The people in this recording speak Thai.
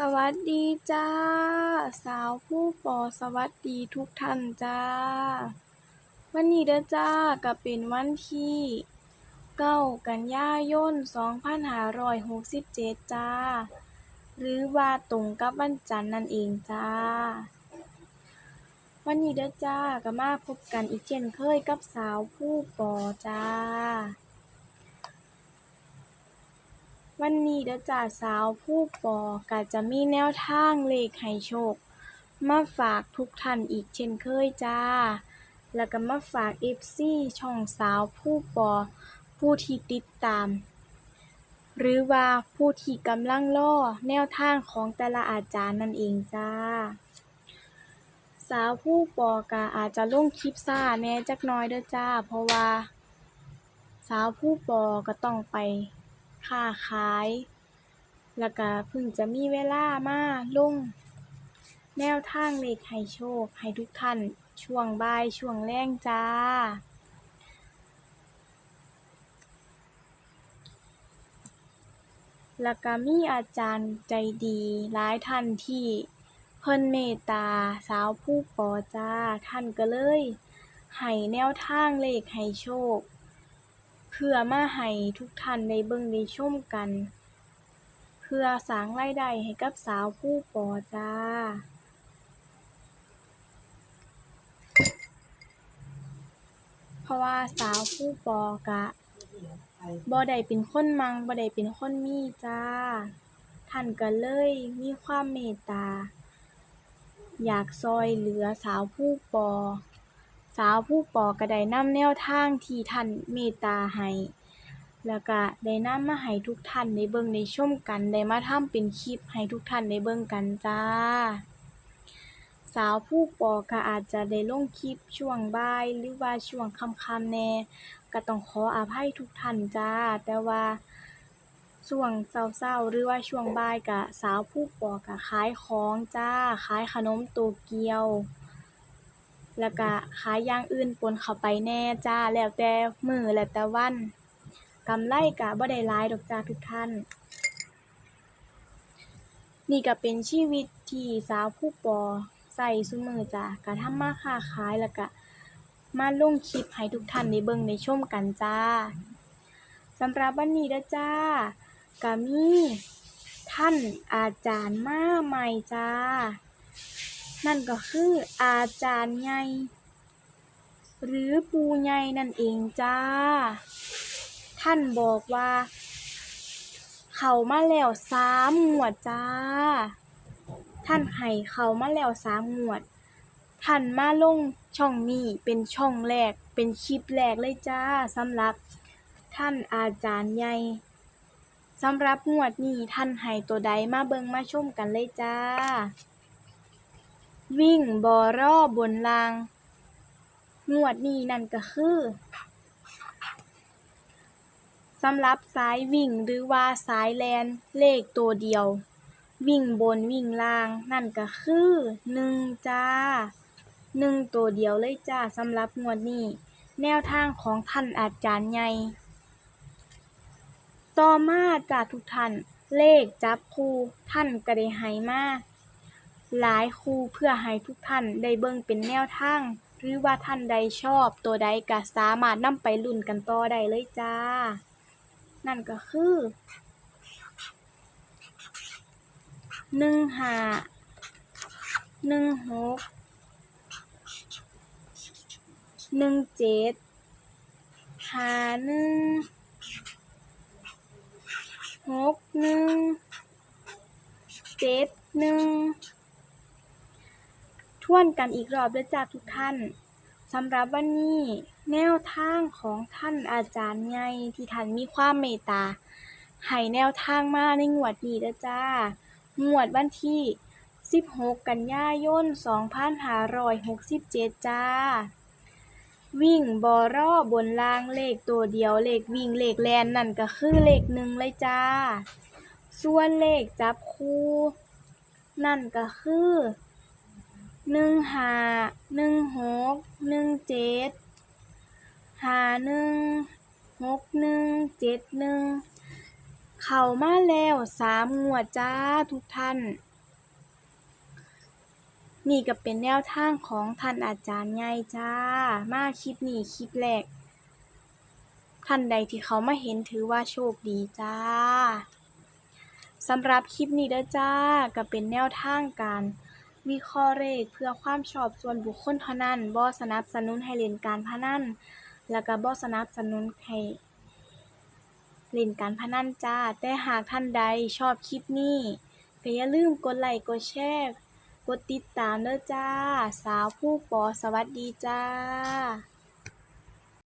สวัสดีจ้า สาวผู้ปอสวัสดีทุกท่านจ้า วันนี้เด้อจ้าก็เป็นวันที่เก้ากันยายน2567 จ้า หรือว่าตรงกับวันจันทร์นั่นเองจ้า วันนี้เด้อจ้าก็มาพบกันอีกเช่นเคยกับสาวผู้ปอจ้า วันนี้เด้อจ้าสาวผู้ปอก็จะมีแนวทางเลขให้โชค มาฝากทุกท่านอีกเช่นเคยจ้า แล้วก็มาฝาก FC ช่องสาวผู้ปอ ผู้ที่ติดตาม หรือว่าผู้ที่กำลังรอแนวทางของแต่ละอาจารย์นั่นเองจ้า สาวผู้ปอก็อาจจะลงคลิปช้าแหน่จักหน่อยเด้อจ้า เพราะว่า สาวผู้ปอก็ต้องไป ค้าขาย แล้วก็เพิ่งจะมีเวลามาลง แนวทางเลขให้โชค ให้ทุกท่านช่วงบ่ายช่วงแลงจ้า แล้วก็มีอาจารย์ใจดีหลายท่านที่เพิ่นเมตตาสาวผู้ปอจ้า ท่านก็เลยให้แนวทางเลขให้โชค เพื่อมาให้ทุกท่านได้เบิ่งได้ชมกัน เพื่อสร้างรายได้ให้กับสาวผู้ปอจ้าเพราะว่าสาวผู้ปอก็บ่ได้เป็นคนมังบ่ได้เป็นคนมีจ้า ท่านก็เลยมีความเมตตา อยากช่วยเหลือสาวผู้ปอ สาวผู้ปอก็ได้นำแนวทางที่ท่านเมตตาให้ แล้วก็ได้นำมาให้ทุกท่านได้เบิ่งได้ชมกัน ได้มาทำเป็นคลิปให้ทุกท่านได้เบิ่งกันจ้า สาวผู้ปอก็อาจจะได้ลงคลิปช่วงบ่ายหรือว่าช่วงค่ำๆแน่ก็ต้องขออภัยทุกท่านจ้า แต่ว่าช่วงเช้าๆ หรือว่าช่วงบ่ายก็สาวผู้ปอก็ขายของจ้า ขายขนมโตเกียว แล้วก็ขายอย่างอื่นปนเข้าไปแหน่จ้า แล้วแต่มื้อแล้วแต่วัน กำไรก็บ่ได้หลายดอกจ้าทุกท่าน นี่ก็เป็นชีวิตที่สาวผู้ปอใช้ซุมือจ้าก็ทำมาค้าขายแล้วก็มาลงคลิปให้ทุกท่านได้เบิ่งได้ชมกันจ้าสำหรับวันนี้เด้อจ้าก็มีท่านอาจารย์มาใหม่จ้า นั่นก็คืออาจารย์ใหญ่หรือปู่ใหญ่นั่นเองจ้า ท่านบอกว่า เขามาแล้วสามงวดจ้า ท่านให้เขามาแล้วสามงวด ท่านมาลงช่องนี้เป็นช่องแรกเป็นคลิปแรกเลยจ้าสำหรับท่านอาจารย์ใหญ่สำหรับงวดนี้ท่านให้ตัวใดมาเบิงมาชมกันเลยจ้า วิ่งบ่รอบนลาง งวดนี้นั่นก็คือสำหรับสายวิ่งหรือว่าสายแลนเลขตัวเดียว วิ่งบนวิ่งล่าง นั่นก็คือหนึ่งจ้าหนึ่งตัวเดียวเลยจ้าสำหรับงวดนี้ แนวทางของท่านอาจารย์ใหญ่ต่อมาจ้าทุกท่าน เลขจับคู่ท่านก็ได้ให้มา หลายคู่เพื่อให้ทุกท่านได้เบิ่งเป็นแนวทาง หรือว่าท่านใดชอบตัวใดก็สามารถนำไปลุ้นกันต่อได้เลยจ้า นั่นก็คือหนึ่งห้าหนึ่งหกหนึ่งเจ็ดห้าหนึ่งหกหนึ่งเจ็ดหนึ่ง ทวนกันอีกรอบเด้อจ้าทุกท่านสำหรับวันนี้แนวทางของท่านอาจารย์ใหญ่ที่ท่านมีความเมตตาให้แนวทางมาในงวดนี้เด้อจ้างวดวันที่ 16 กันยายน 2567 จ้า วิ่งบ่รอบนล่างเลขตัวเดียวเลขวิ่งเลขแลนนั่นก็คือเลขหนึ่งเลยจ้า ส่วนเลขจับคู่ นั่นก็คือ หนึ่งห้าหนึ่งหกหนึ่งเจ็ดห้าหนึ่งหกหนึ่งเจ็ดหนึ่งเข้ามาแล้วสามงวดจ้าทุกท่าน นี่ก็เป็นแนวทางของท่านอาจารย์ใหญ่จ้า มาคลิปนี้คลิปแรก ท่านใดที่เขามาเห็นถือว่าโชคดีจ้าสำหรับคลิปนี้เด้อจ้าก็เป็นแนวทางการ วิเคราะห์เลขเพื่อความชอบส่วนบุคคลเท่านั้น บ่สนับสนุนให้เล่นการพนัน แล้วก็บ่สนับสนุนให้เล่นการพนันจ้า แต่หากท่านใดชอบคลิปนี้ก็อย่าลืมกดไลค์ กดแชร์ กดติดตามเด้อจ้า สาวผู้ปอสวัสดีจ้า